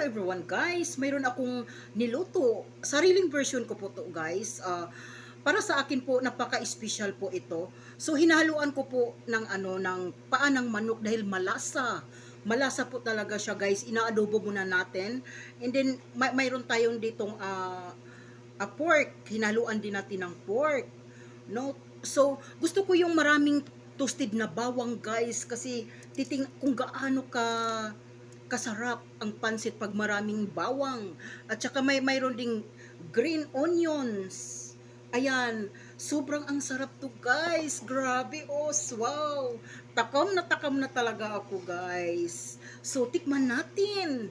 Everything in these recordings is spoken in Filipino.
everyone guys, mayroon akong niluto. Sariling version ko po to guys. Ah, para sa akin po napaka-special po ito. So hinahaluan ko po ng ano ng paa ng manok dahil malasa. Malasa po talaga siya guys. Inaadobo muna natin. And then may mayroon tayong ditong ah ah, pork. Hinaluan din natin ng pork. No? So gusto ko yung maraming toasted na bawang guys kasi titing kung gaano ka kasarap ang pansit pag maraming bawang. At saka may mayroon ding green onions. Ayan, sobrang ang sarap to guys. Grabe, oh, wow. Takam na takam na talaga ako guys. So, tikman natin.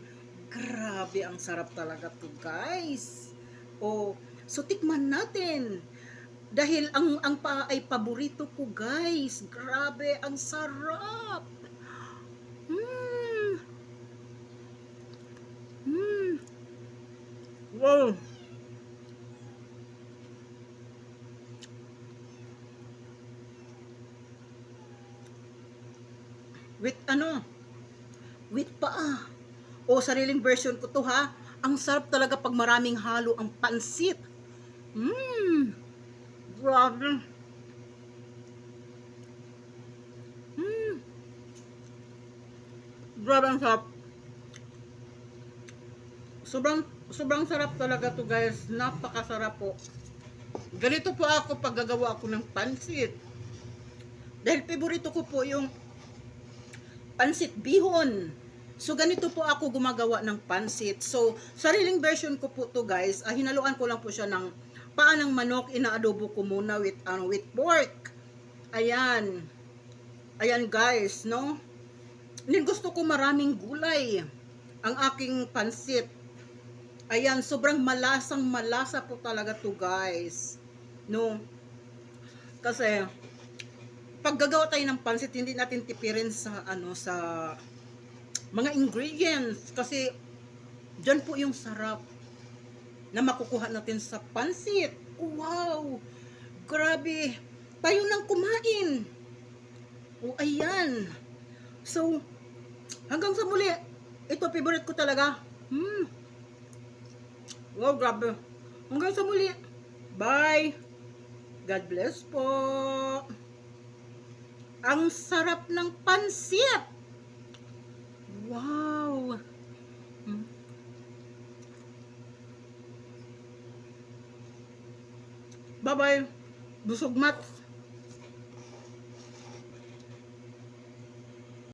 Grabe, ang sarap talaga to guys. Oh, so tikman natin. Dahil ang ang pa ay paborito ko guys. Grabe, ang sarap. Wow. With ano? With paa. O sariling version ko to ha. Ang sarap talaga pag maraming halo ang pansit. Mmm. Grabe. Mmm. Grabe ang sarap. Sobrang sobrang sarap talaga to guys. Napakasarap po. Ganito po ako pag gagawa ako ng pansit. Dahil favorito ko po yung pansit bihon. So ganito po ako gumagawa ng pansit. So sariling version ko po to guys. Ah, hinaluan ko lang po siya ng paa ng manok. Inaadobo ko muna with ano with pork. Ayan. Ayan guys, no? Then gusto ko maraming gulay ang aking pansit. Ayan, sobrang malasang malasa po talaga to guys. No? Kasi pag gagawa tayo ng pansit, hindi natin tipirin sa ano sa mga ingredients kasi diyan po yung sarap na makukuha natin sa pansit. Wow! Grabe! Tayo nang kumain. O ayan. So, hanggang sa muli, ito favorite ko talaga. Hmm. Wow, grabe. Hanggang sa muli. Bye. God bless po. Ang sarap ng pansit. Wow. Hmm. Bye-bye. Busog mat.